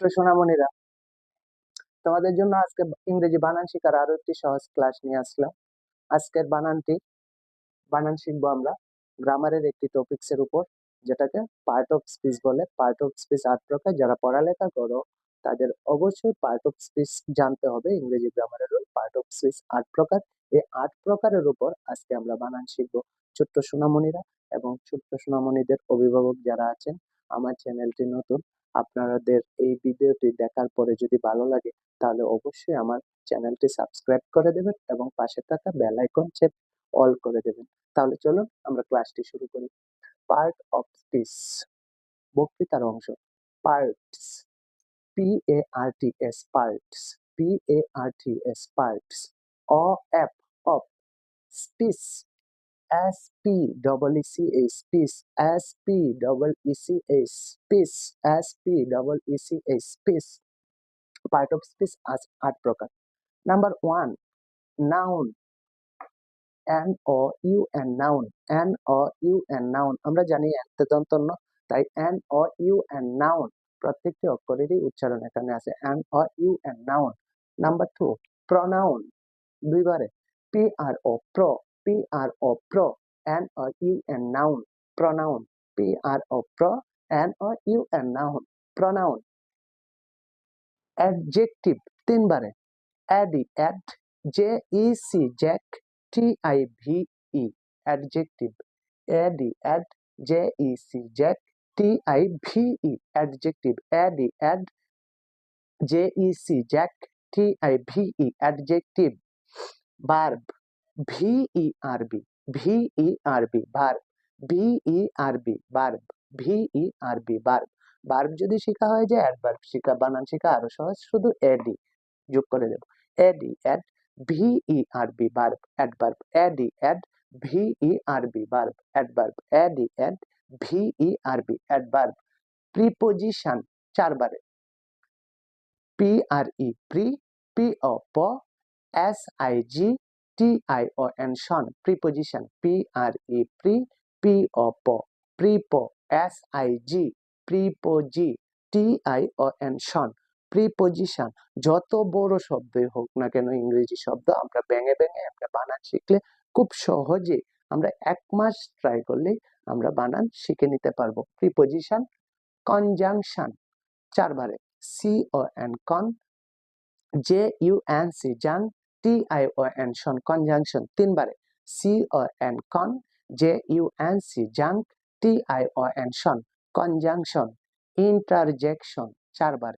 ছোট সোনামণিরা, তোমাদের জন্য আজকে ইংরেজি বানান শেখার আরও একটি সহজ ক্লাস নিয়ে আসলাম। আজকের বানানটি, বানান শিখব আমরা গ্রামারের একটি টপিকস এর উপর, যেটাকে পার্ট অফ স্পিচ বলে। পার্ট অফ স্পিচ আট প্রকার, যারা পড়ালেখা করো, তাদের অবশ্যই পার্ট অফ স্পিচ জানতে হবে ইংরেজি গ্রামারের পার্ট অফ স্পিচ আট প্রকার, এই আট প্রকারের উপর আজকে আমরা বানান শিখব। ছোট্ট সোনামণিরা এবং ছোট্ট সোনামণিদের অভিভাবক যারা আছেন, আমার চ্যানেলটি নতুন আপনাদের এই ভিডিওটি দেখার পরে যদি ভালো লাগে, তাহলে অবশ্যই আমার চ্যানেলটি সাবস্ক্রাইব করে দেবেন এবং পাশে থাকা বেল আইকন চেক অল করে দেবেন। তাহলে চলুন আমরা ক্লাসটি শুরু করি। পার্ট অফ স্পিচ বক্তৃতার অংশ। Parts. P A R T S parts. P A R T S parts. O F of. Speech. S P double E C H peace S P double E C H peace S P double E C of speech as আট প্রকার number one noun N O U N noun N O U N noun আমরা জানি এতে দন্তন্য তাই N O U N noun প্রত্যেকটি অক্ষরেরই উচ্চারণ এখানে আছে N O U N noun number two pronoun দুইবারে P R O pro P R O pro N O U N noun, pronoun. P R O pro N O U N noun, pronoun. Adjective তিনবারে A D ad J E C jack T I V E adjective A D ad J E C jack T I V E adjective A D ad J E C jack T I V E adjective verb V E R B V E R B verb V E R B verb V E R B verb verb যদি শেখা হয় যে adverb শেখা, বানান শেখা, আরও সহজ, শুধু এডি যোগ করে দেব। A D ad V E R B verb adverb A D ad V E R B verb adverb A D ad V E R adverb preposition চারবারে। P R E pre P O po S I G E pre P O po prep S I G N shun preposition যত বড় শব্দই হোক না কেন ইংরেজি শব্দ আমরা ব্যাঙে ব্যাঙে আমরা বানান শিখলে খুব সহজে আমরা এক মাস ট্রাই করলেই আমরা বানান শিখে নিতে পারব। Preposition conjunction চারবারে C O N con J U N C junk T I O N shun conjunction তিনবারে C O N con J U N C junk T I O N shun conjunction interjection চারবার।